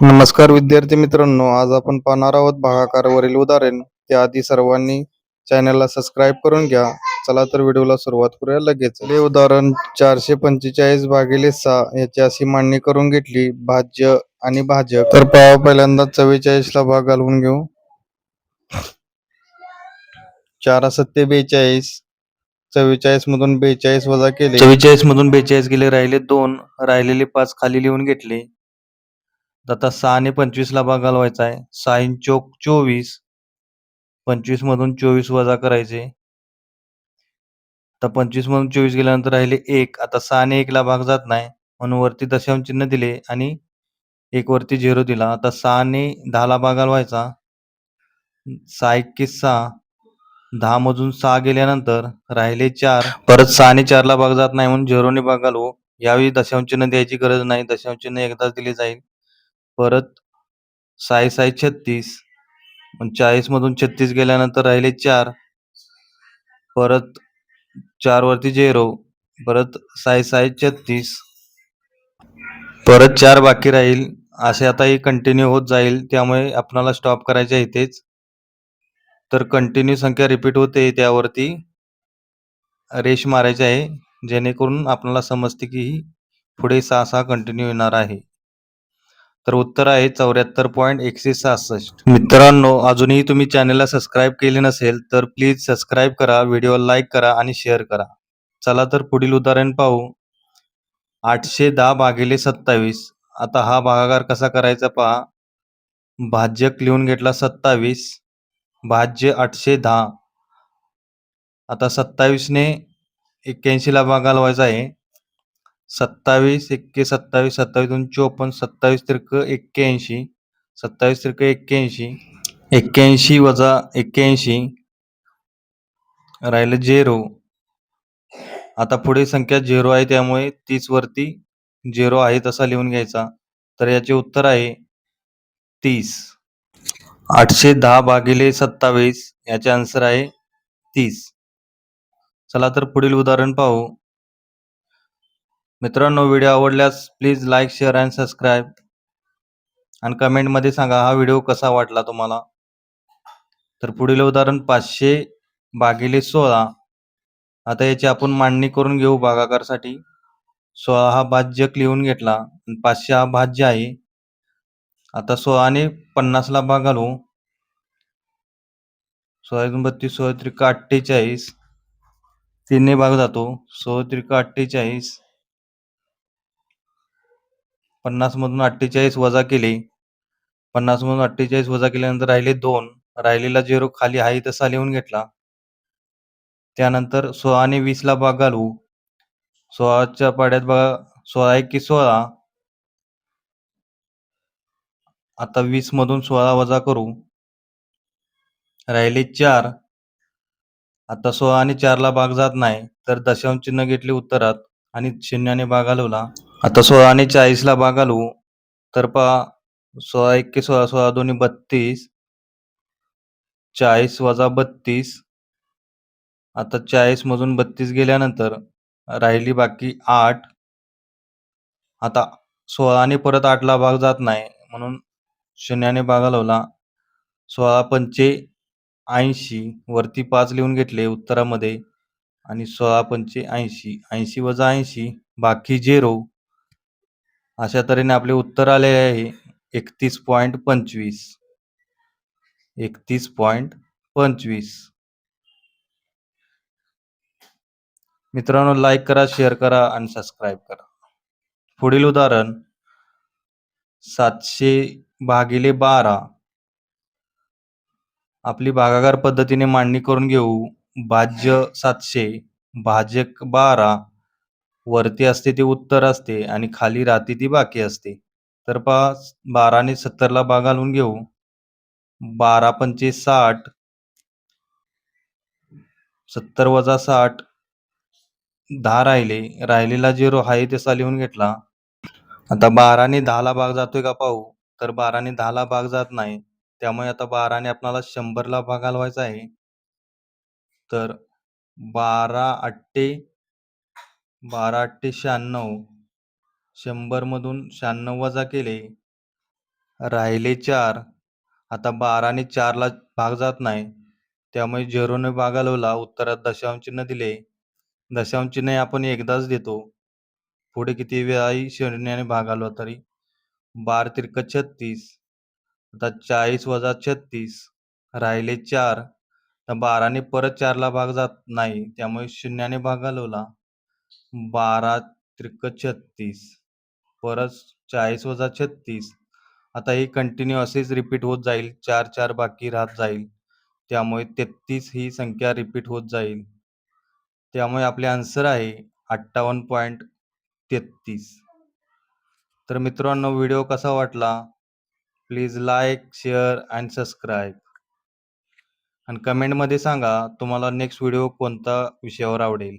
नमस्कार विद्यार्थी मित्रांनो आज आपण पाहणार आहोत भागाकारवरील उदाहरण. त्याआधी सर्वांनी चॅनलला सबस्क्राईब करून घ्या. चला तर व्हिडिओला सुरुवात करूया लगेच. हे उदाहरण चारशे पंचेचाळीस भागिले सहा याची अशी मांडणी करून घेतली. भाज्य आणि भाजक. तर पहा पहिल्यांदा चव्वेचाळीस ला भाग घालवून घेऊ. चार सत्ते बेचाळीस. चव्वेचाळीस मधून बेचाळीस वजा केले. चव्वेचाळीस मधून बेचाळीस गेले राहिले दोन. राहिलेले पाच खाली लिहून घेतले. आता सहा आणि पंचवीसला भाग घालवायचा आहे. सहा इन चोक चोवीस. पंचवीस मधून चोवीस वजा करायचे. आता पंचवीस मधून चोवीस गेल्यानंतर राहिले एक. आता सहा आणि एकला भाग जात नाही. म्हणून वरती दशांश चिन्ह दिले आणि एक वरती झिरो दिला. आता सहा आणि दहा ला भाग घालवायचा. सहा एक्कीस सहा. दहा मधून सहा गेल्यानंतर राहिले चार. परत सहा आणि चारला भाग जात नाही म्हणून झिरोने भाग घालवू. यावेळी दशांश चिन्ह द्यायची गरज नाही. दशांश चिन्ह एकदाच दिले जाईल. परत साय साई छत्तीस. चाळीस मधून छत्तीस गेल्यानंतर राहिले चार. परत चार वरती झेरो. परत साय साय छत्तीस. परत चार बाकी राहील. असे आता हे कंटिन्यू होत जाईल. त्यामुळे आपणाला स्टॉप करायचे आहे इथेच. तर कंटिन्यू संख्या रिपीट होते त्यावरती. रेश मारायची आहे. जेणेकरून आपल्याला समजते की ही पुढे सहा सहा कंटिन्यू येणार आहे. तर उत्तर आहे चौऱ्याहत्तर पॉईंट एकशे सहासष्ट. मित्रांनो अजूनही तुम्ही चॅनलला सबस्क्राईब केले नसेल तर प्लीज सबस्क्राईब करा व्हिडिओ लाईक करा आणि शेअर करा. चला तर पुढील उदाहरण पाहू. आठशे दहा भागिले सत्तावीस. आता हा भागाकार कसा करायचा पहा. भाज्यक लिहून घेतला सत्तावीस. भाज्य आठशे दहा. आता सत्तावीसने एक्क्याऐंशीला भाग घालवायचा आहे. सत्तावीस एक्के सत्तावीस सत्तावीस दोन चोपन्न सत्तावीस तिरक एक्क्याऐंशी सत्तावीस तिरक एक्क्याऐंशी एक्क्याऐंशी वजा एक्क्याऐंशी राहिलं झेरो. आता पुढे संख्या झिरो आहे त्यामुळे तीस वरती झिरो आहे तसा लिहून घ्यायचा. तर याचे उत्तर आहे तीस. आठशे दहा भागिले सत्तावीस याचे आन्सर आहे तीस. चला तर पुढील उदाहरण पाहू. मित्रांनो व्हिडिओ आवडल्यास please like share and subscribe. आणि कमेंटमध्ये सांगा हा व्हिडिओ कसा वाटला तुम्हाला? तर पुढील उदाहरण पाचशे भागिले सोळा. आता याची आपण मांडणी करून घेऊ भागाकारसाठी. सोळा हा भाज्यक लिहून घेतला आणि पाचशे हा भाज्य आहे. आता सोळाने पन्नासला भाग घालू. सोळा बत्तीस सोळा त्रिका अठ्ठेचाळीस. तीनने भाग जातो. सोळा त्रिका अठ्ठेचाळीस. पन्नास मधून अठ्ठेचाळीस वजा केले. पन्नास मधून अठ्ठेचाळीस वजा केल्यानंतर राहिले दोन. राहिलेला झिरो खाली आहे तसा लिहून घेतला. त्यानंतर सोळा आणि वीस ला भाग घालू. सोळाच्या पाड्यात बघा सोळा एक की सोळा. आता वीसमधून सोळा वजा करू. राहिले चार. आता सोळा आणि चारला भाग जात नाही तर दशांश चिन्ह घेतले उत्तरात आणि शून्याने भाग घालवला. आता सोळा आणि चाळीसला भाग घालवू तर पहा सोळा एक्के सोळा सोळा दोन्ही बत्तीस चाळीस वजा बत्तीस आता चाळीस मधून बत्तीस गेल्यानंतर राहिली बाकी आठ. आता सोळा आणि परत आठला भाग जात नाही म्हणून शून्याने भाग लावला सोळा पंचे ऐंशी वरती पाच लिहून घेतले उत्तरामध्ये आणि सोळा पंचे ऐंशी ऐंशी वजा ऐंशी बाकी झिरो. अशा तऱ्हेने आपले उत्तर आले आहे. एकतीस पॉईंट पंचवीस. एकतीस पॉईंट पंचवीस. मित्रांनो लाईक करा शेअर करा आणि सबस्क्राईब करा. पुढील उदाहरण सातशे भागिले बारा. आपली भागाकार पद्धतीने मांडणी करून घेऊ. भाज्य सातशे भाजक बारा. वरती असते ती उत्तर असते आणि खाली राहते ती बाकी असते. तर पहा बाराने सत्तरला भाग घालून घेऊ. बारा पंचे साठ. सत्तर वजा साठ. दहा राहिले. राहिलेला झिरो आहे त्याचा लिहून घेतला. आता बाराने दहाला भाग जातोय का पाहू. तर बाराने दहाला भाग जात नाही. त्यामुळे आता बाराने आपल्याला शंभरला भाग घालवायचा आहे. तर बारा अट्टे बारा अठ्ठे शहाण्णव. शंभरमधून शहाण्णव वजा केले. राहिले चार. आता बाराने चारला भाग जात नाही. त्यामुळे झिरोने भाग घालवला उत्तरात दशांश चिन्ह दिले. दशांश चिन्ह आपण एकदाच देतो. पुढे किती वेळाही शून्याने भाग आलो तरी. बार तिरक छत्तीस. आता चाळीस वजा छत्तीस. राहिले चार. तर बाराने परत चारला भाग जात नाही. त्यामुळे शून्याने भाग घालवला बारा त्रिक छत्तीस. परत चाळीस वजा छत्तीस. आता ही कंटिन्यू असेच रिपीट होत जाईल. चार चार बाकी राहत जाईल. त्यामुळे तेहतीस ही संख्या रिपीट होत जाईल. त्यामुळे आपले आन्सर आहे अठ्ठावन्न पॉईंट तेहतीस. तर मित्रांनो व्हिडिओ कसा वाटला? Please like share and subscribe आणि कमेंटमध्ये सांगा तुम्हाला नेक्स्ट व्हिडिओ कोणता विषयावर आवडेल.